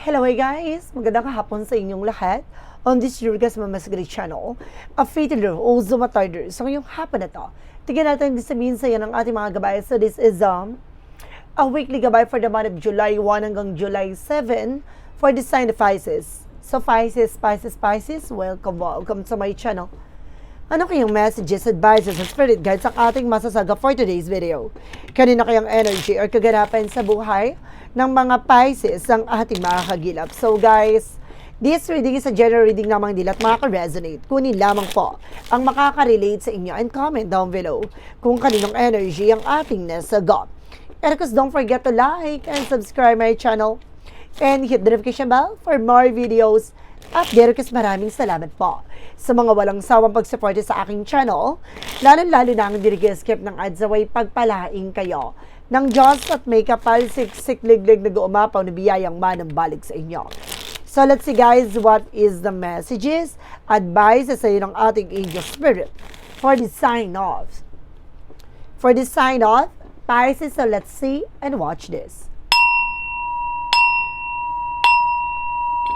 Hello guys! Magandang kahapon sa inyong lahat on this Jurgas Mamasgri channel, a fatal o Zumatarder. So ngayong hapon na to, tignan natin ang sabihin sa ng ating mga gabay. So this is um, a weekly gabay for the month of July 1 hanggang July 7 for the sign of Pisces. So Pisces, Pisces, Pisces, welcome, welcome to my channel. Ano kayang messages, advices, and spirit guides ang ating masasaga for today's video? Kanina kayang energy or kaganapan sa buhay ng mga Pisces ang ating makakagilap. So guys, this reading is a general reading lamang din at makaka-resonate. Kunin lamang po ang makaka-relate sa inyo and comment down below kung kaninong energy ang ating nasagot. And of don't forget to like and subscribe my channel and hit the notification bell for more videos at Derek maraming salamat po sa mga walang sawang pagsuporte sa aking channel, lalo-lalo na ang dirige-skip ng ads away pagpalaing kayo ng Diyos at may kapal siksik liglig na umapaw na biyayang manang balik sa inyo. So let's see guys, what is the messages, advice sa iyo ng ating angel spirit for the sign off. For the sign off, Pisces, so let's see and watch this.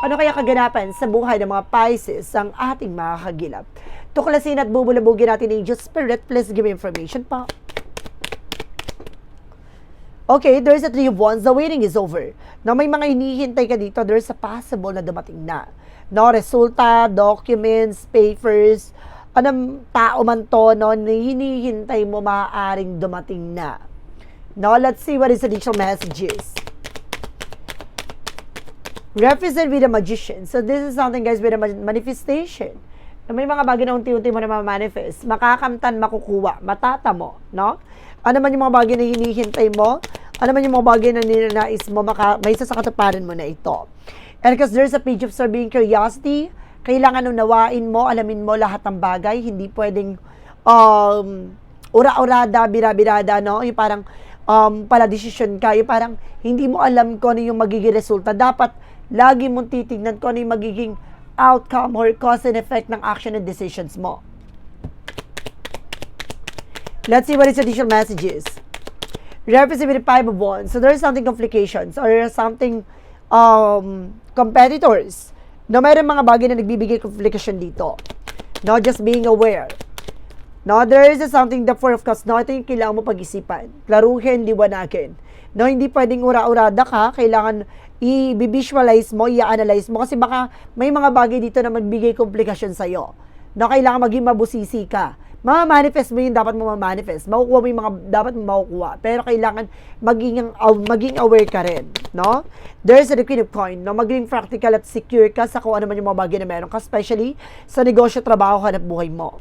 Ano kaya kaganapan sa buhay ng mga Pisces ang ating mga kagilap? Tuklasin at bubulabugin natin ng Angel Spirit. Please give me information pa. Okay, there's a three of wands. The waiting is over. Na may mga hinihintay ka dito, there's a possible na dumating na. No, resulta, documents, papers, anong tao man to, no, na hinihintay mo maaaring dumating na. No, let's see what is the additional messages represent with a magician. So this is something guys with a ma- manifestation. May mga bagay na unti-unti mo na ma-manifest. Makakamtan, makukuha, matatamo, no? Ano man yung mga bagay na hinihintay mo, ano man yung mga bagay na ninanais mo, maka, may isa mo na ito. And because there's a page of serving curiosity, kailangan unawain mo, alamin mo lahat ng bagay, hindi pwedeng um, ura-urada, bira-birada, no? Yung parang um, pala decision ka, yung parang hindi mo alam kung ano yung magiging resulta. Dapat lagi mong titignan kung ano yung magiging outcome or cause and effect ng action and decisions mo. Let's see what is additional messages. Represent with the five of wands. So there's something complications or something um, competitors. No, mayroon mga bagay na nagbibigay complication dito. No, just being aware. No, there is something the four of cups. No, ito yung kailangan mo pag-isipan. Klaruhin, liwanagin. No, hindi pwedeng ura-urada ka. Kailangan i-visualize mo, i-analyze mo. Kasi baka may mga bagay dito na magbigay komplikasyon sa'yo. No, kailangan maging mabusisi ka. Ma-manifest mo yung dapat mo ma-manifest. Makukuha mo yung mga dapat mo makukuha. Pero kailangan maging, uh, maging aware ka rin. No? There's a Queen of Coin. No? Maging practical at secure ka sa kung ano man yung mga bagay na meron ka. Especially sa negosyo, trabaho, hanap buhay mo.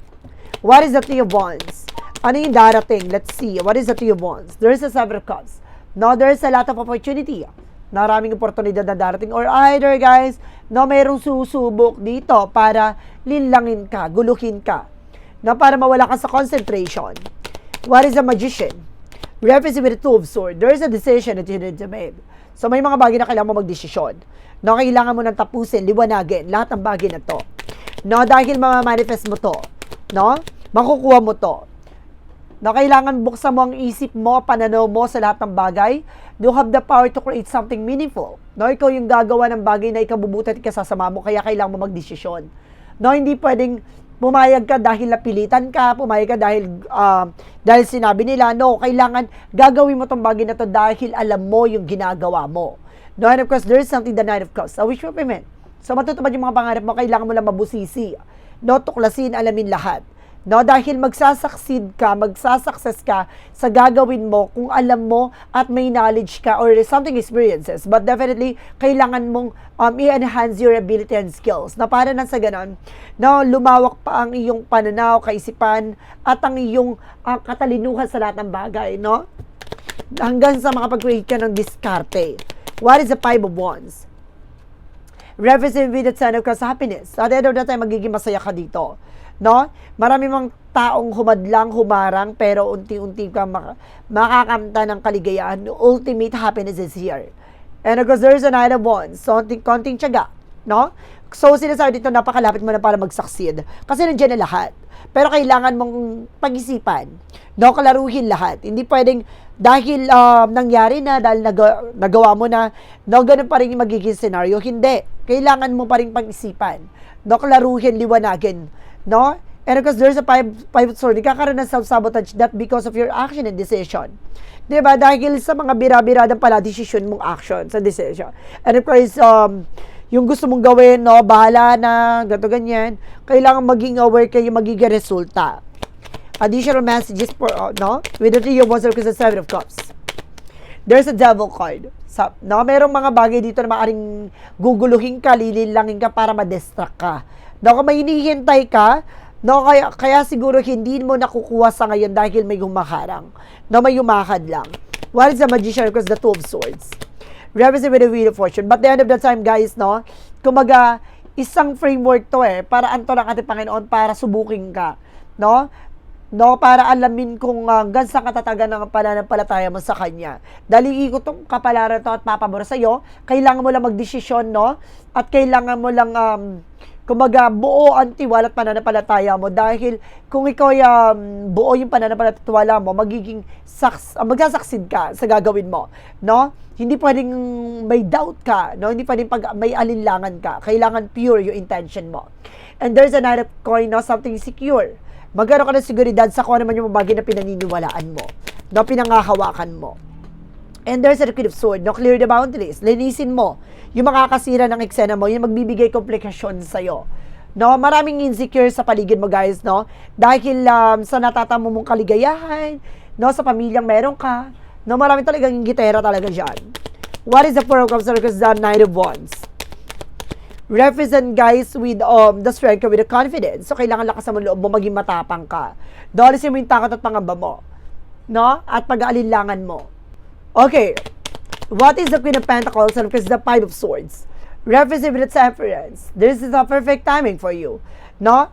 What is the Three of Wands? Ano yung darating? Let's see. What is the Three of Wands? There is a Seven of Cups. No, there's a lot of opportunity. Maraming oportunidad na darating. Or either, guys, no, mayroong susubok dito para linlangin ka, guluhin ka. No, para mawala ka sa concentration. What is a magician? Represent with Two of Swords. There is a decision that you need to make. So, may mga bagay na kailangan mo magdesisyon. No, kailangan mo nang tapusin, liwanagin, lahat ng bagay na to. No, dahil mamamanifest mo to. No? Makukuha mo to. No, kailangan buksan mo ang isip mo, pananaw mo sa lahat ng bagay. You have the power to create something meaningful. No, ikaw yung gagawa ng bagay na ikabubuti at ikasasama mo, kaya kailangan mo magdesisyon. No, hindi pwedeng pumayag ka dahil napilitan ka, pumayag ka dahil uh, dahil sinabi nila, no, kailangan gagawin mo tong bagay na to dahil alam mo yung ginagawa mo. No, and of course, there is something the Nine of Cups, a wish fulfillment. So, matutupad yung mga pangarap mo, kailangan mo lang mabusisi. No, tuklasin, alamin lahat. No, dahil magsasucceed ka, magsasucess ka sa gagawin mo kung alam mo at may knowledge ka or something experiences. But definitely, kailangan mong um, i-enhance your ability and skills. Na para na sa ganon, no, lumawak pa ang iyong pananaw, kaisipan, at ang iyong uh, katalinuhan sa lahat ng bagay, no? Hanggang sa makapag-create ka ng diskarte. What is the Five of Wands? represent with the Ten of Cups happiness. At the end of the time, magiging masaya ka dito. No? Marami mang taong humadlang, humarang, pero unti-unti ka mak- makakamta ng kaligayahan. Ultimate happiness is here. And of course, there's a Nine of Wands. So, konting, konting tiyaga. No? So, sinasabi dito, napakalapit mo na para mag-succeed. Kasi nandiyan na lahat. Pero kailangan mong pag-isipan. No, kalaruhin lahat. Hindi pwedeng dahil um, nangyari na, dahil nag- nagawa mo na, no, ganun pa rin yung magiging scenario. Hindi. Kailangan mo pa rin pag-isipan. No, klaruhin, liwanagin. No? And because there's a five, five sword, kakaroon ng self-sabotage that because of your action and decision. Di ba? Dahil sa mga bira-biradang pala decision mong action sa decision. And of course, um, yung gusto mong gawin, no, bahala na, ganito ganyan, kailangan maging aware kayo magiging resulta. Additional messages for, uh, no, with the three of wands, because the seven of cups. There's a devil card. Sa, no, merong mga bagay dito na maaaring guguluhin ka, lililangin ka para ma-distract ka. No, kung may hinihintay ka, no, kaya, kaya siguro hindi mo nakukuha sa ngayon dahil may humaharang. No, may humakad lang. What is the magician? Because the two of swords. Represent with the wheel of fortune. But the end of the time, guys, no, kumaga, isang framework to eh, para anto ng ating Panginoon para subukin ka. No? No, para alamin kung uh, hanggang sa katatagan ng pananampalataya mo sa Kanya. Dahil ikot tong kapalaran to at papabor sa iyo, kailangan mo lang magdesisyon, no? At kailangan mo lang, um, kumaga, buo ang tiwala at pananampalataya mo. Dahil kung ikaw ay um, buo yung pananampalataya mo, magiging saks, uh, magsasaksid ka sa gagawin mo, no? Hindi pwedeng may doubt ka, no? Hindi pwedeng pag may alinlangan ka. Kailangan pure yung intention mo. And there's another coin, no? Something secure magkaroon ka ng seguridad sa kung ano man yung bagay na pinaniniwalaan mo, no, pinangahawakan mo. And there's a of Sword, no, clear the boundaries, linisin mo yung makakasira ng eksena mo, yung magbibigay komplikasyon sa'yo. No, maraming insecure sa paligid mo guys, no? Dahil um, sa natatamo mong kaligayahan, no, sa pamilyang meron ka, no, marami talagang gitera talaga diyan. What is the Cups? Because the Knight of Wands represent guys with um, the strength with the confidence. So, kailangan lakas mo loob mo, maging matapang ka. Dolisin mo yung takot at pangamba mo. No? At pag-aalinlangan mo. Okay. What is the Queen of Pentacles and because the Five of Swords? Represent with Temperance. This is the perfect timing for you. No?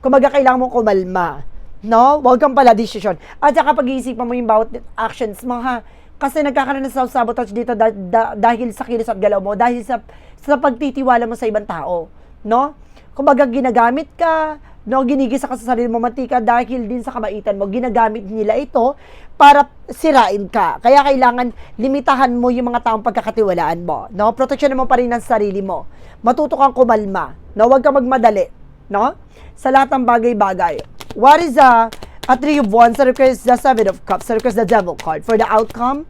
Kumaga kailangan mo kumalma. No? Huwag kang pala decision. At saka pag-iisipan mo yung bawat actions mo ha. Kasi nagkakaroon ng self-sabotage dito da- da- dahil sa kilos at galaw mo, dahil sa, sa pagtitiwala mo sa ibang tao. No? Kumbaga ginagamit ka, no, ginigisa ka sa sarili mo mantika dahil din sa kabaitan mo, ginagamit nila ito para sirain ka. Kaya kailangan limitahan mo yung mga taong pagkakatiwalaan mo. No? Proteksyon mo pa rin ang sarili mo. Matuto kang kumalma. No? Huwag kang magmadali. No? Sa lahat ng bagay-bagay. What is a a three of wands that requires the seven of cups that requires the devil card for the outcome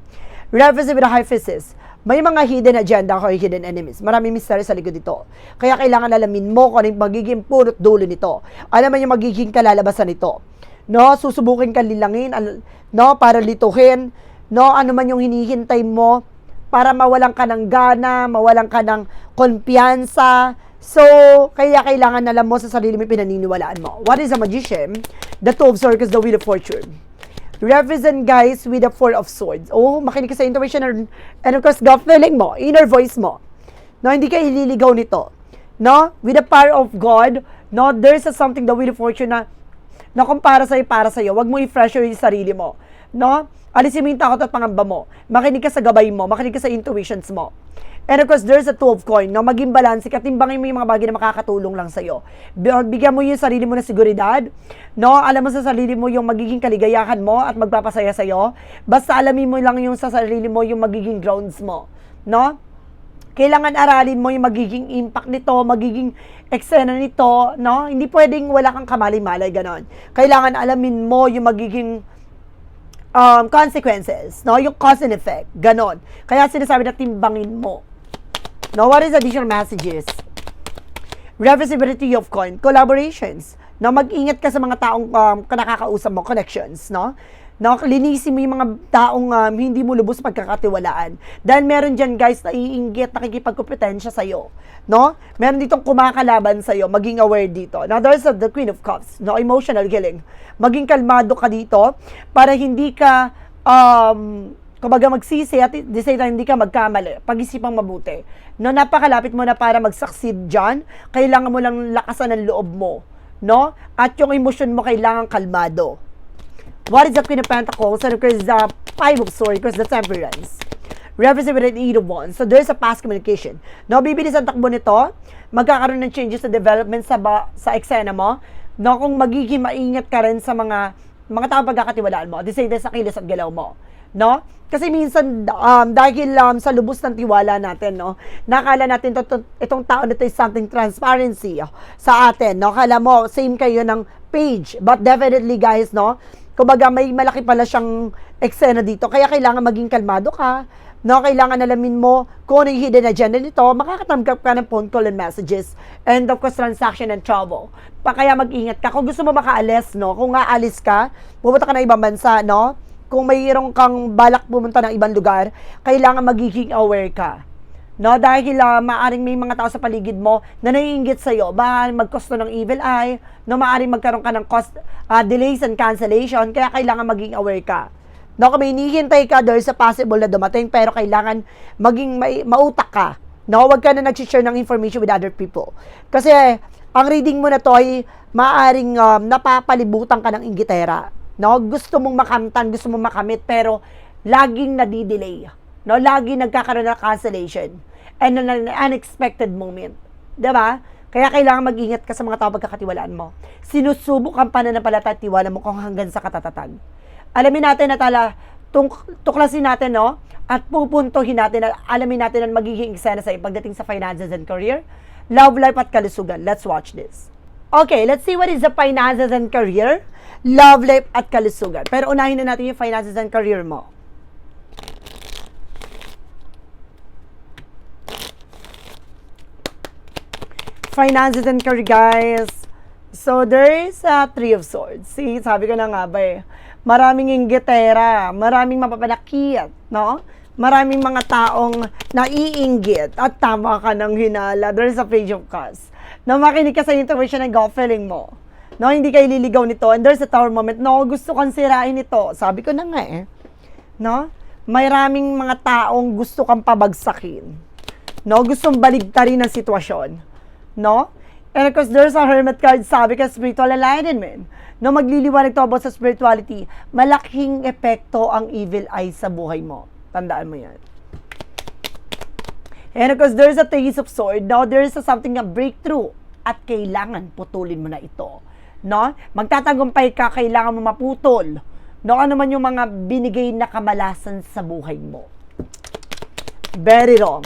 represent with the high physis may mga hidden agenda or hidden enemies. Maraming mystery sa likod dito. Kaya kailangan alamin mo kung ano yung magiging punot dulo nito. Alam mo yung magiging kalalabasan nito. No, susubukin ka lilangin, no, para lituhin, no, ano man yung hinihintay mo para mawalan ka ng gana, mawalan ka ng kumpiyansa. So, kaya kailangan alam mo sa sarili mo pinaniniwalaan mo. What is a magician? The two of is the wheel of fortune. Represent guys with the four of swords. Oh, makinig ka sa intuition and, and of course, gut feeling mo, inner voice mo. No, hindi ka ililigaw nito. No? With the power of God, no, there's a something the wheel of fortune na na kung para sa'yo, para sa'yo. Huwag mo i-pressure yung sarili mo. No? Alisin mo yung takot at pangamba mo. Makinig ka sa gabay mo. Makinig ka sa intuitions mo. And of course, there's a two of coin. No? Maging balanse ka. Timbangin mo yung mga bagay na makakatulong lang sa'yo. Bigyan mo yung sarili mo ng seguridad. No? Alam mo sa sarili mo yung magiging kaligayahan mo at magpapasaya sa'yo. Basta alamin mo lang yung sa sarili mo yung magiging grounds mo. No? kailangan aralin mo yung magiging impact nito, magiging eksena nito, no? Hindi pwedeng wala kang kamali-malay ganon. Kailangan alamin mo yung magiging um, consequences, no? Yung cause and effect, ganon. Kaya sinasabi na timbangin mo. No, what is additional messages? Reversibility of coin, collaborations. No, mag-ingat ka sa mga taong um, nakakausap mo, connections, no? No, linisin mo yung mga taong um, hindi mo lubos pagkakatiwalaan. Dahil meron dyan guys na iinggit, nakikipagkompetensya sa'yo. No? Meron ditong kumakalaban sa'yo, maging aware dito. Now, there's the Queen of Cups, no? Emotional healing. Maging kalmado ka dito para hindi ka um, kumbaga magsisi at the same hindi ka magkamali. Pag-isipang mabuti. No, napakalapit mo na para mag-succeed dyan, kailangan mo lang lakasan ng loob mo. No? At yung emosyon mo kailangan kalmado. What is the Queen of Pentacles? And of course, the Five of Swords, because the Temperance. Represent with an Eight of Wands. So, there's a past communication. No, bibilis ang takbo nito. Magkakaroon ng changes sa development sa, ba, sa eksena mo. No, kung magiging maingat ka rin sa mga mga taong pagkakatiwalaan mo. At the same time, sa kilos at galaw mo. no? Kasi minsan, um, dahil um, sa lubos ng tiwala natin, no, nakala natin to, to- itong tao na is something transparency oh, sa atin, no? Kala mo, same kayo ng page. But definitely, guys, no, kumbaga may malaki pala siyang eksena dito. Kaya kailangan maging kalmado ka, no? Kailangan alamin mo kung ano yung hidden agenda nito. Makakatanggap ka ng phone call and messages. And of course, transaction and travel. Pa kaya mag-ingat ka. Kung gusto mo makaalis, no? Kung aalis ka, pumunta ka ng ibang bansa, no? Kung mayroong kang balak pumunta ng ibang lugar, kailangan magiging aware ka. No, dahil uh, maaring may mga tao sa paligid mo na naiinggit sa'yo, maaaring magkosto ng evil eye, no, maaaring magkaroon ka ng cost, ah, delays and cancellation, kaya kailangan maging aware ka. No, kung may hinihintay ka, there's a possible na dumating, pero kailangan maging may, mautak ka. No, huwag ka na nag-share ng information with other people. Kasi, ang reading mo na to ay maaaring um, napapalibutan ka ng inggitera. No, gusto mong makamtan, gusto mong makamit, pero laging nadidelay. No, lagi nagkakaroon ng cancellation and an unexpected moment. 'Di ba? Kaya kailangan mag-ingat ka sa mga tao pagkakatiwalaan mo. Sinusubok ang pananampalataya at tiwala mo kung hanggang sa katatatag. Alamin natin na tala, tung, tuklasin natin, no? At pupuntuhin natin, at alamin natin ang magiging eksena sa pagdating sa finances and career, love life at kalusugan. Let's watch this. Okay, let's see what is the finances and career, love life at kalusugan. Pero unahin na natin yung finances and career mo. finances and career, guys. So, there is a Three of Swords. See, sabi ko na nga ba eh. Maraming inggitera, maraming mapapanakit, no? Maraming mga taong naiinggit at tama ka ng hinala. There is a Page of Cups. Na makinig ka sa intuition and gut feeling mo. No, hindi kayo liligaw nito. And there's a tower moment. No, gusto kang sirain ito. Sabi ko na nga eh. No? Maraming mga taong gusto kang pabagsakin. No, gustong baligtarin ang sitwasyon no? And of course, there's a hermit card, sabi ka, spiritual enlightenment. No, magliliwanag to about sa spirituality. Malaking epekto ang evil eye sa buhay mo. Tandaan mo yan. And of course, there's a taste of sword. Now, there's a something na breakthrough. At kailangan putulin mo na ito. No? Magtatagumpay ka, kailangan mo maputol. No, ano man yung mga binigay na kamalasan sa buhay mo. Very wrong.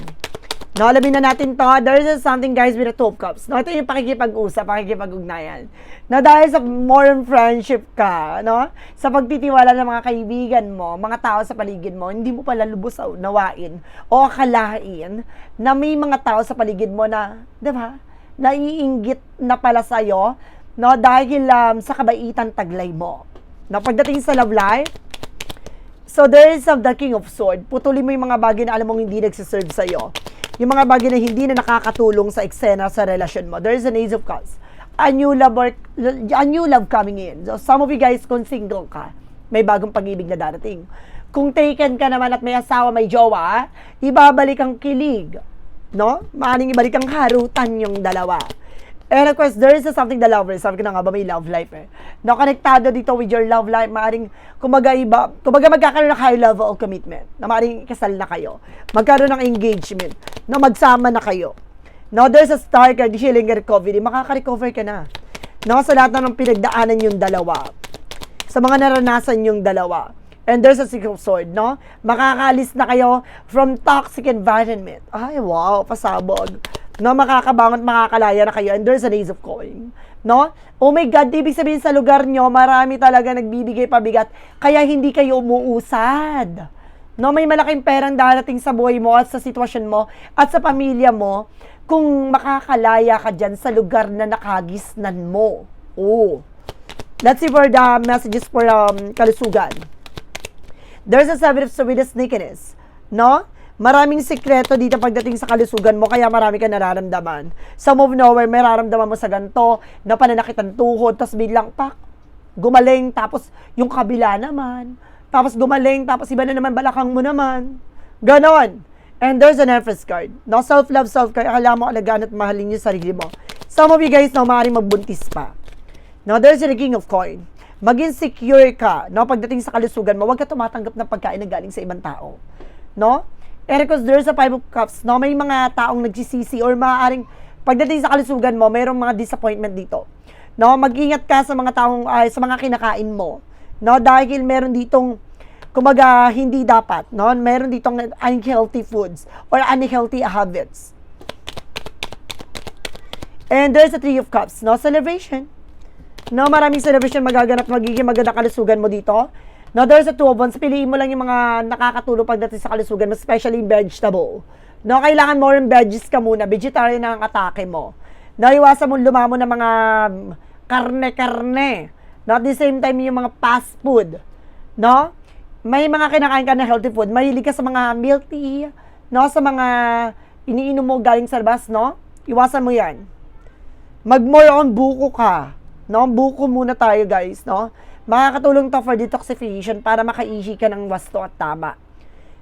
No, alamin na natin to. There is something guys with the of cups. No, ito yung pakikipag-usap, pakikipag-ugnayan. Na dahil sa more friendship ka, no? Sa pagtitiwala ng mga kaibigan mo, mga tao sa paligid mo, hindi mo pala lubos nawain o akalain na may mga tao sa paligid mo na, di ba? Naiinggit na pala sa'yo, no? Dahil um, sa kabaitan taglay mo. No, pagdating sa love life, So there is of the King of Sword. Putulin mo yung mga bagay na alam mong hindi nagsiserve sa'yo. Yung mga bagay na hindi na nakakatulong sa eksena sa relasyon mo. There is an Ace of Cups. A new love, or, a new love coming in. So some of you guys, kung single ka, may bagong pag-ibig na darating. Kung taken ka naman at may asawa, may jowa, ibabalik ang kilig. No? Maaring ibalik ang harutan yung dalawa. And of course, there is something the lover. Sabi ko na nga ba, may love life eh. No, konektado dito with your love life. Maaring, kumaga iba, kumaga magkakaroon ng high level of commitment. Na maaring kasal na kayo. Magkaroon ng engagement. No, magsama na kayo. No, there's a star card, healing and recovery. Makaka-recover ka na. No, sa lahat na ng pinagdaanan yung dalawa. Sa mga naranasan yung dalawa. And there's a of sword, no? Makakalis na kayo from toxic environment. Ay, wow, pasabog. No, makakabangon, makakalaya na kayo. And there's an ace of coin. No? Oh my God, ibig sabihin sa lugar nyo, marami talaga nagbibigay pabigat. Kaya hindi kayo umuusad. No, may malaking perang darating sa buhay mo at sa sitwasyon mo at sa pamilya mo kung makakalaya ka dyan sa lugar na nakagisnan mo. Oh. Let's see for the messages for um, kalusugan. There's a seven of swords with a sneakiness. No? Maraming sikreto dito pagdating sa kalusugan mo, kaya marami ka nararamdaman. Some of nowhere, may nararamdaman mo sa ganito, na pananakit ng tuhod, tapos biglang, pak, gumaling, tapos yung kabila naman, tapos gumaling, tapos iba na naman, balakang mo naman. Ganon. And there's an Empress card. No, self-love, self-care, kailangan mo alagaan at mahalin yung sarili mo. Some of you guys, no, maaaring magbuntis pa. No, there's a king of coin. Maging secure ka, no, pagdating sa kalusugan mo, huwag ka tumatanggap ng pagkain na galing sa ibang tao. No? Because there's a five of cups, no, may mga taong nagsisisi or maaaring pagdating sa kalusugan mo, mayroong mga disappointment dito. No, mag-ingat ka sa mga taong ay, sa mga kinakain mo. No, dahil meron ditong kumaga hindi dapat, no? Meron ditong unhealthy foods or unhealthy habits. And there's a Three of Cups, no? Celebration. No, maraming celebration magaganap, magiging maganda kalusugan mo dito. No, there's a two of wands. Piliin mo lang yung mga nakakatulong pagdating sa kalusugan especially vegetable. No, kailangan more in veggies ka muna. Vegetarian ang atake mo. No, iwasan mo lumamo ng mga karne-karne. No, at the same time, yung mga fast food. No? May mga kinakain ka na healthy food. Mahilig ka sa mga milk tea. No, sa mga iniinom mo galing sa labas, no? Iwasan mo yan mag-more on buko ka. No? Buko muna tayo, guys, no? Makakatulong to for detoxification para makaihi ka ng wasto at tama.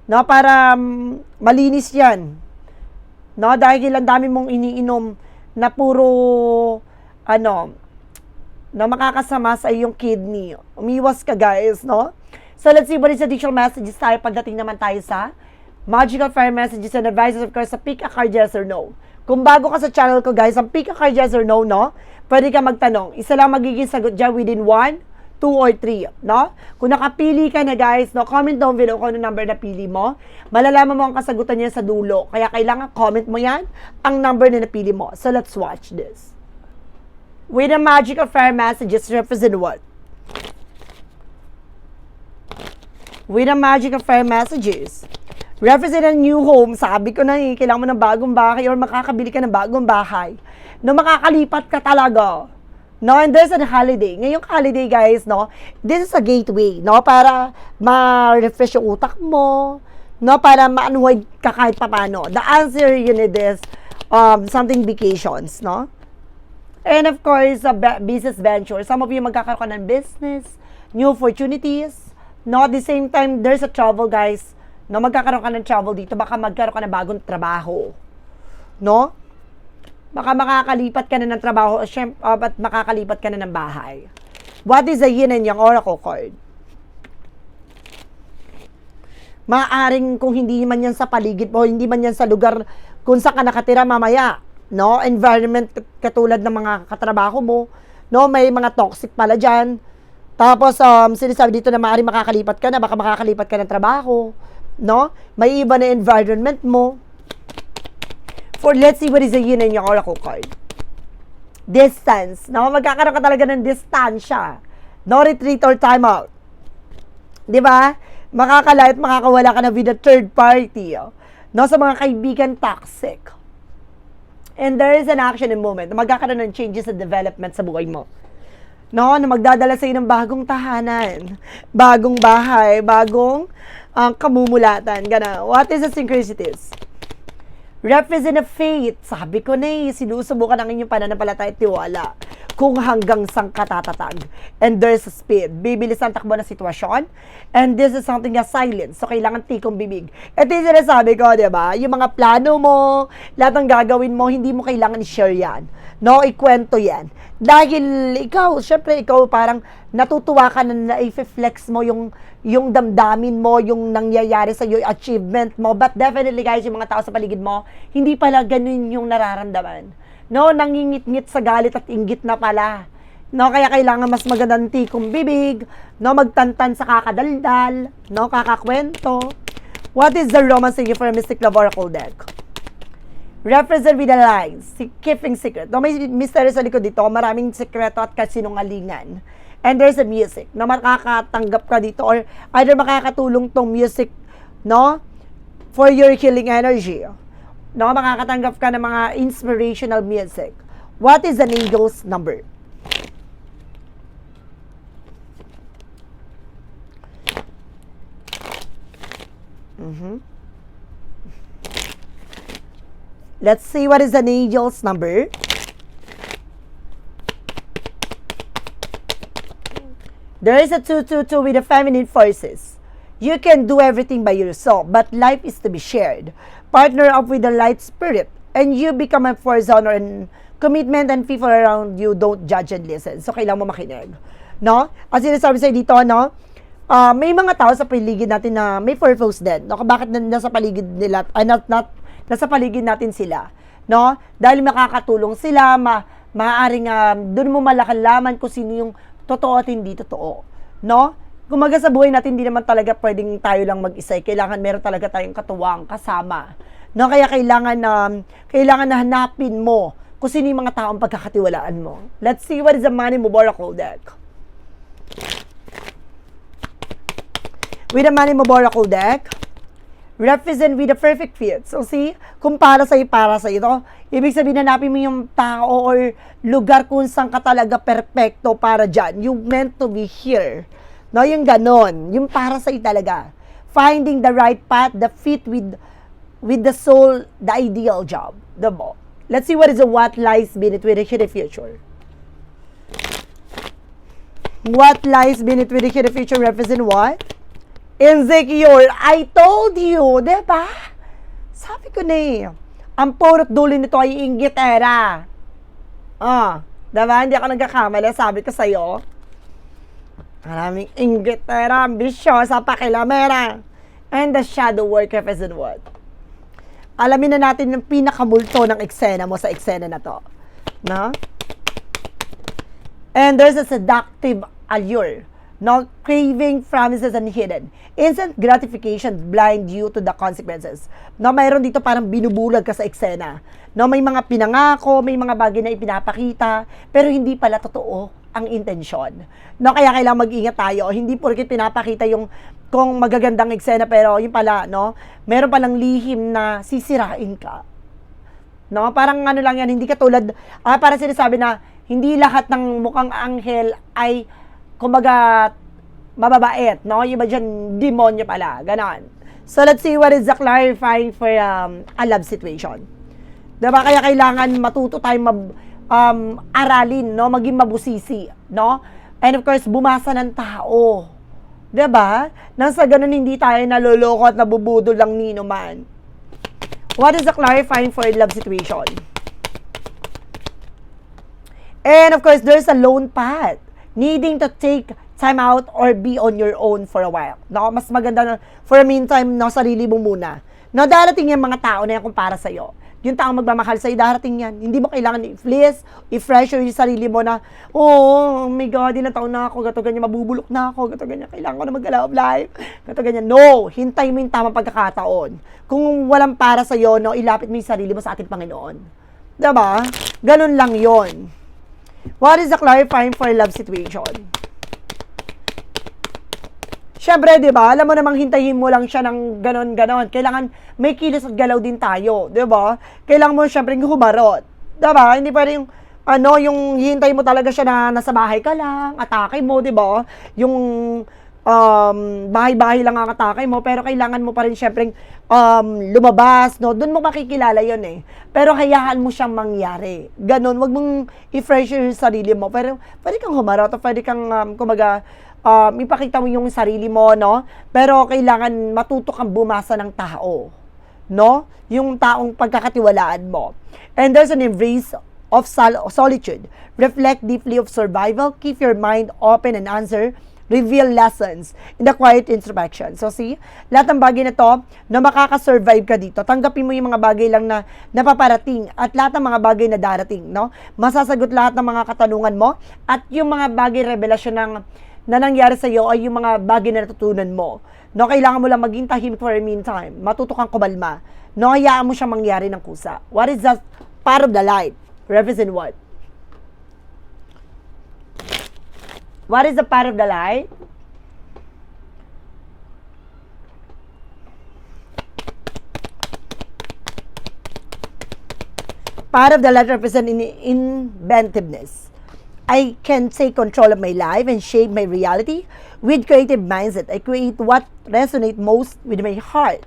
No? Para um, malinis yan. No? Dahil ang dami mong iniinom na puro, ano, na makakasama sa iyong kidney. Umiwas ka, guys, no? So, let's see what is additional messages tayo pagdating naman tayo sa Magical Fire Messages and Advices, of course, sa Pick a Card Yes or No. Kung bago ka sa channel ko, guys, ang pick a card yes or no, no? Pwede ka magtanong. Isa lang magiging sagot dyan within 1, 2, or 3, no? Kung nakapili ka na, guys, no? Comment down below kung ano number na pili mo. Malalaman mo ang kasagutan niya sa dulo. Kaya kailangan comment mo yan, ang number na napili mo. So, let's watch this. With the magical fire messages represent what? With the magical fire messages represent a new home, sabi ko na eh, kailangan mo ng bagong bahay or makakabili ka ng bagong bahay. No, makakalipat ka talaga. No, and there's a holiday. Ngayong holiday, guys, no, this is a gateway, no, para ma-refresh yung utak mo, no, para ma-unwind ka kahit papano. The answer yun is um, something vacations, no? And of course, a business venture. Some of you magkakaroon ka ng business, new opportunities, no, at the same time, there's a travel, guys, no, magkakaroon ka ng travel dito, baka magkaroon ka ng bagong trabaho. No? Baka makakalipat ka na ng trabaho, syempre, uh, at makakalipat ka na ng bahay. What is the yin and yang oracle card? Maaring kung hindi man yan sa paligid mo, hindi man yan sa lugar kung saan ka nakatira mamaya, no? Environment katulad ng mga katrabaho mo, no? May mga toxic pala dyan. Tapos, um, sinasabi dito na maaring makakalipat ka na, baka makakalipat ka ng trabaho no? May iba na environment mo. For let's see what is the yin and your oracle card. Distance, no? Magkakaroon ka talaga ng distansya. No retreat or time out. 'Di ba? Makakala at makakawala ka na with a third party. Oh. No, sa mga kaibigan toxic. And there is an action and moment magkakaroon ng changes and development sa buhay mo. No, na magdadala sa ng bagong tahanan, bagong bahay, bagong ang kamumulatan. Gana. What is the synchronicities? Represent a faith. Sabi ko na eh, sinusubukan ang inyong pananampalataya at tiwala kung hanggang sang katatatag. And there's a speed. Bibilis ang takbo ng sitwasyon. And this is something na silence. So, kailangan tikong bibig. Ito yung sinasabi ko, di ba? Yung mga plano mo, lahat ng gagawin mo, hindi mo kailangan i-share yan. No, ikwento yan. Dahil ikaw, syempre, ikaw parang natutuwa ka na na-flex mo yung yung damdamin mo, yung nangyayari sa iyo, achievement mo. But definitely guys, yung mga tao sa paligid mo, hindi pala ganun yung nararamdaman. No, nangingit-ngit sa galit at inggit na pala. No, kaya kailangan mas magandang tikong bibig, no, magtantan sa kakadaldal, no, kakakwento. What is the romance you for a Mystic Love Oracle deck? Represent with the lines, keeping secret. No, may mystery sa likod dito, maraming sekreto at kasinungalingan and there's a music na makakatanggap ka dito or either makakatulong tong music, no? For your healing energy. No? Makakatanggap ka ng mga inspirational music. What is an angel's number? Mm-hmm. Let's see what is an angel's number. There is a 222 with the feminine forces. You can do everything by yourself, but life is to be shared. Partner up with the light spirit, and you become a force honor and commitment and people around you don't judge and listen. So, kailangan mo makinig. No? As sinasabi sa'yo dito, no? Uh, may mga tao sa paligid natin na may purpose din. No? Bakit na, nasa paligid nila, uh, not, not, nasa paligid natin sila. No? Dahil makakatulong sila, ma, maaaring um, doon mo malakalaman kung sino yung totoo at hindi totoo. No? kumaga sa buhay natin, hindi naman talaga pwedeng tayo lang mag-isa. eh. Kailangan meron talaga tayong katuwang, kasama. No, kaya kailangan na, kailangan na hanapin mo kung sino yung mga taong pagkakatiwalaan mo. Let's see what is the Money Oracle deck. With the Money Oracle deck, represent with the perfect fit. So see, kung para sa'yo, para sa'yo ito, ibig sabihin hanapin mo yung tao or lugar kung saan ka talaga perfecto para dyan. You meant to be here. No, yung ganon. Yung para sa'yo talaga. Finding the right path, the fit with with the soul, the ideal job. The mo. Let's see what is the what lies beneath with the future. What lies beneath with the future represent what? Insecure. I told you, di ba? Sabi ko na eh. Ang purot dulo nito ay inggitera. Ah, di ba? Hindi ako nagkakamali. Sabi ko sa'yo. Maraming inggitera, ambisyosa, pakilamera. And the shadow work represent what? Alamin na natin yung pinakamulto ng eksena mo sa eksena na to. No? And there's a seductive allure. No craving, promises, and hidden. Instant gratification blind you to the consequences. No, mayroon dito parang binubulag ka sa eksena. No, may mga pinangako, may mga bagay na ipinapakita, pero hindi pala totoo ang intensyon. No, kaya kailangan mag-ingat tayo. Hindi porket pinapakita yung kung magagandang eksena, pero yung pala, no, meron palang lihim na sisirain ka. No, parang ano lang yan, hindi katulad, ah, para sinasabi na, hindi lahat ng mukhang anghel ay, kumbaga, mababait, no? Yung iba dyan, demonyo pala, ganon. So, let's see what is the clarifying for um, a love situation. Diba? Kaya kailangan matuto tayong mab, um, aralin, no? Maging mabusisi, no? And of course, bumasa ng tao. 'Di ba? Nang sa ganun hindi tayo naloloko at nabubudol lang nino man. What is the clarifying for a love situation? And of course, there's a lone path. Needing to take time out or be on your own for a while. No, mas maganda na, for a meantime, no, sarili mo muna. No, darating yung mga tao na yan kung para sa'yo. Yung taong magmamahal sa'yo, darating yan. Hindi mo kailangan i-fleece, i-fresher yung sarili mo na, oh, oh my God, na taon na ako, gato ganyan, mabubulok na ako, gato ganyan, kailangan ko na mag-love life, gato ganyan. No, hintay mo yung tamang pagkakataon. Kung walang para sa'yo, no, ilapit mo yung sarili mo sa ating Panginoon. Diba? Ganun lang yon. What is the clarifying for love situation? Siyempre, di ba? Alam mo namang hintayin mo lang siya ng ganon-ganon. Kailangan may kilos at galaw din tayo, di ba? Kailangan mo siyempre humarot. Di ba? Hindi pa rin yung, ano, yung hintay mo talaga siya na nasa bahay ka lang, atake mo, di ba? Yung um, bahay-bahay lang ang atake mo, pero kailangan mo pa rin siyempre um, lumabas, no? Doon mo makikilala yon eh. Pero hayaan mo siyang mangyari. Ganon, wag mong i-fresher yung sarili mo. Pero pwede kang humarot, pwede kang, um, kumaga, um, ipakita mo yung sarili mo, no? Pero kailangan matuto kang bumasa ng tao, no? Yung taong pagkakatiwalaan mo. And there's an embrace of sol- solitude. Reflect deeply of survival. Keep your mind open and answer reveal lessons in the quiet introspection. So see, lahat ng bagay na to, na makakasurvive ka dito, tanggapin mo yung mga bagay lang na napaparating at lahat ng mga bagay na darating, no? Masasagot lahat ng mga katanungan mo at yung mga bagay revelasyon ng na nangyari sa iyo ay yung mga bagay na natutunan mo. No, kailangan mo lang maging tahimik for a meantime. Matuto kang kumalma. No, hayaan mo siyang mangyari ng kusa. What is that part of the light? Represent what? What is the part of the light? Part of the light represents in inventiveness. I can take control of my life and shape my reality with creative mindset. I create what resonates most with my heart.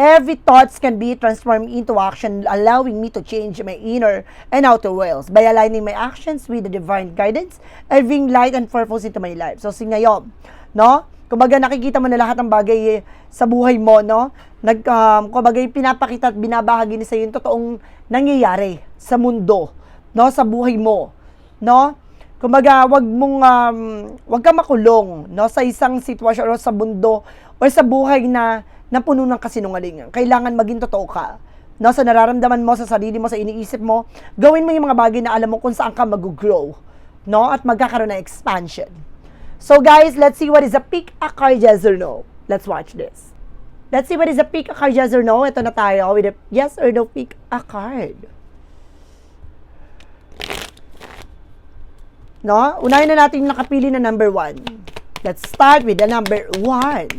Every thoughts can be transformed into action, allowing me to change my inner and outer worlds by aligning my actions with the divine guidance and bring light and purpose into my life. So, si ngayon, no? Kumbaga nakikita mo na lahat ng bagay sa buhay mo, no? Nag, um, kumbaga pinapakita at binabahagi ni sa yung totoong nangyayari sa mundo, no? Sa buhay mo, no? Kumbaga, wag mong, um, wag ka makulong, no? Sa isang sitwasyon o sa mundo o sa buhay na na puno ng kasinungalingan. Kailangan maging totoo ka. No, sa nararamdaman mo, sa sarili mo, sa iniisip mo, gawin mo yung mga bagay na alam mo kung saan ka mag-grow. No? At magkakaroon ng expansion. So guys, let's see what is a pick a card yes or no. Let's watch this. Let's see what is a pick a card yes or no. Ito na tayo with a yes or no pick a card. No? Unahin na natin yung nakapili na number one. Let's start with the number one.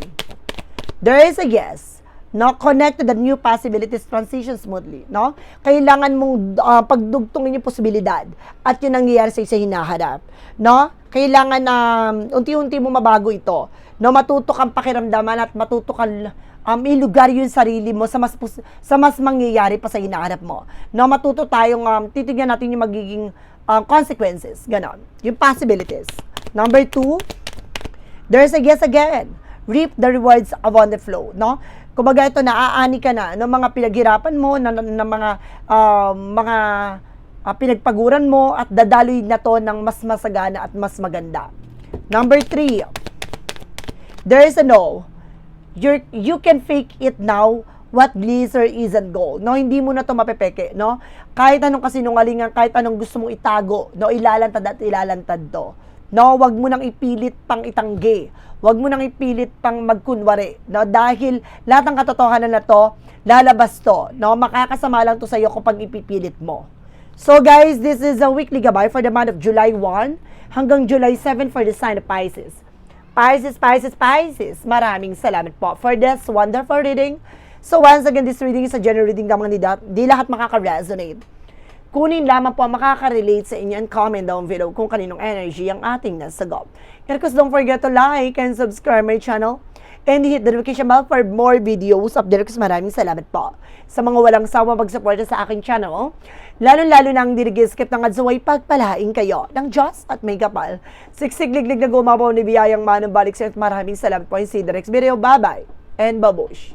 There is a yes. No, connect to the new possibilities, transition smoothly. No? Kailangan mong uh, pagdugtungin yung posibilidad at yun ang nangyayari sa isa hinaharap. No? Kailangan na um, unti-unti mo mabago ito. No, matuto kang pakiramdaman at matuto kang um, ilugar yung sarili mo sa mas sa mas mangyayari pa sa hinaharap mo. No, matuto tayong um, titignan natin yung magiging um, consequences. Ganon. Yung possibilities. Number two, there's a yes again. Reap the rewards upon the flow, no? Kumbaga ito, naaani ka na ng mga pinaghirapan mo, ng, ng, mga, um, mga ah, pinagpaguran mo at dadaloy na to ng mas masagana at mas maganda. Number three, there is a no. You're, you can fake it now what glitter isn't gold. No, hindi mo na to mapepeke, no? Kahit anong kasinungalingan, kahit anong gusto mong itago, no, ilalantad at ilalantad to. No, wag mo nang ipilit pang itanggi. Wag mo nang ipilit pang magkunwari, no? Dahil lahat ng katotohanan na to, lalabas to, no? Makakasama lang to sa iyo kapag ipipilit mo. So guys, this is a weekly gabay for the month of July 1 hanggang July 7 for the sign of Pisces. Pisces, Pisces, Pisces. Maraming salamat po for this wonderful reading. So once again, this reading is a general reading lamang ni Dat. Di lahat makaka-resonate. Kunin lamang po ang makaka-relate sa inyo and comment down below kung kaninong energy ang ating nasagop. And of course, don't forget to like and subscribe my channel and hit the notification bell for more videos update ko. Maraming salamat po sa mga walang sawa magsuporta sa aking channel. Lalo-lalo na ang dirigiskip ng adsaway pagpalain kayo ng Diyos at may kapal. Siksik-liglig na gumabaw ni Biyayang Manong Balik sa Maraming salamat po. The next video. Bye-bye and babush.